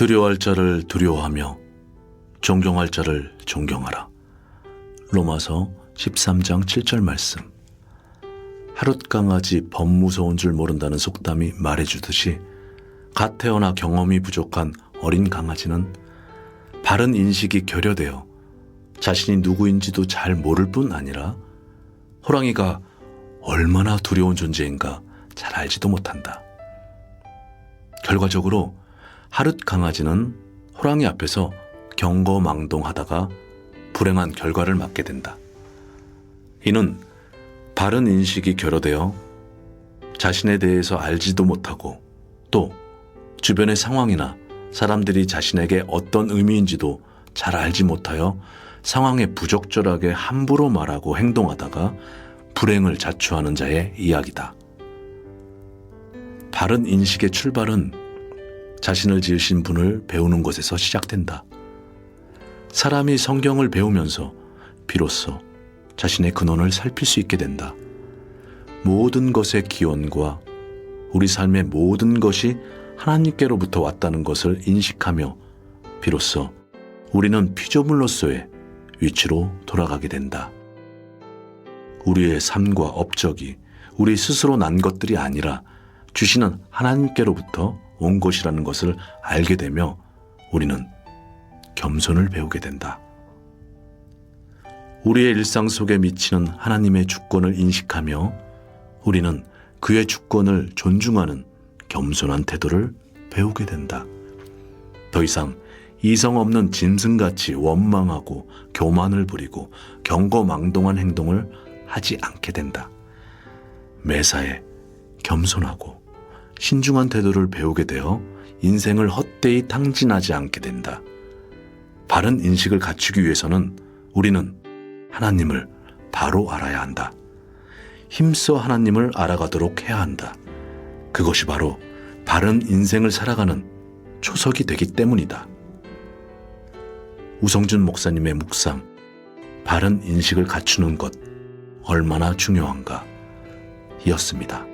두려워할 자를 두려워하며 존경할 자를 존경하라. 로마서 13장 7절 말씀. 하룻 강아지 범 무서운 줄 모른다는 속담이 말해주듯이 갓 태어나 경험이 부족한 어린 강아지는 바른 인식이 결여되어 자신이 누구인지도 잘 모를 뿐 아니라 호랑이가 얼마나 두려운 존재인가 잘 알지도 못한다. 결과적으로 하룻 강아지는 호랑이 앞에서 경거망동하다가 불행한 결과를 맞게 된다. 이는 바른 인식이 결여되어 자신에 대해서 알지도 못하고 또 주변의 상황이나 사람들이 자신에게 어떤 의미인지도 잘 알지 못하여 상황에 부적절하게 함부로 말하고 행동하다가 불행을 자초하는 자의 이야기다. 바른 인식의 출발은 자신을 지으신 분을 배우는 것에서 시작된다. 사람이 성경을 배우면서 비로소 자신의 근원을 살필 수 있게 된다. 모든 것의 기원과 우리 삶의 모든 것이 하나님께로부터 왔다는 것을 인식하며 비로소 우리는 피조물로서의 위치로 돌아가게 된다. 우리의 삶과 업적이 우리 스스로 난 것들이 아니라 주시는 하나님께로부터 온 것이라는 것을 알게 되며 우리는 겸손을 배우게 된다. 우리의 일상 속에 미치는 하나님의 주권을 인식하며 우리는 그의 주권을 존중하는 겸손한 태도를 배우게 된다. 더 이상 이성 없는 짐승같이 원망하고 교만을 부리고 경거망동한 행동을 하지 않게 된다. 매사에 겸손하고 신중한 태도를 배우게 되어 인생을 헛되이 탕진하지 않게 된다. 바른 인식을 갖추기 위해서는 우리는 하나님을 바로 알아야 한다. 힘써 하나님을 알아가도록 해야 한다. 그것이 바로 바른 인생을 살아가는 초석이 되기 때문이다. 우성준 목사님의 묵상, 바른 인식을 갖추는 것 얼마나 중요한가 이었습니다.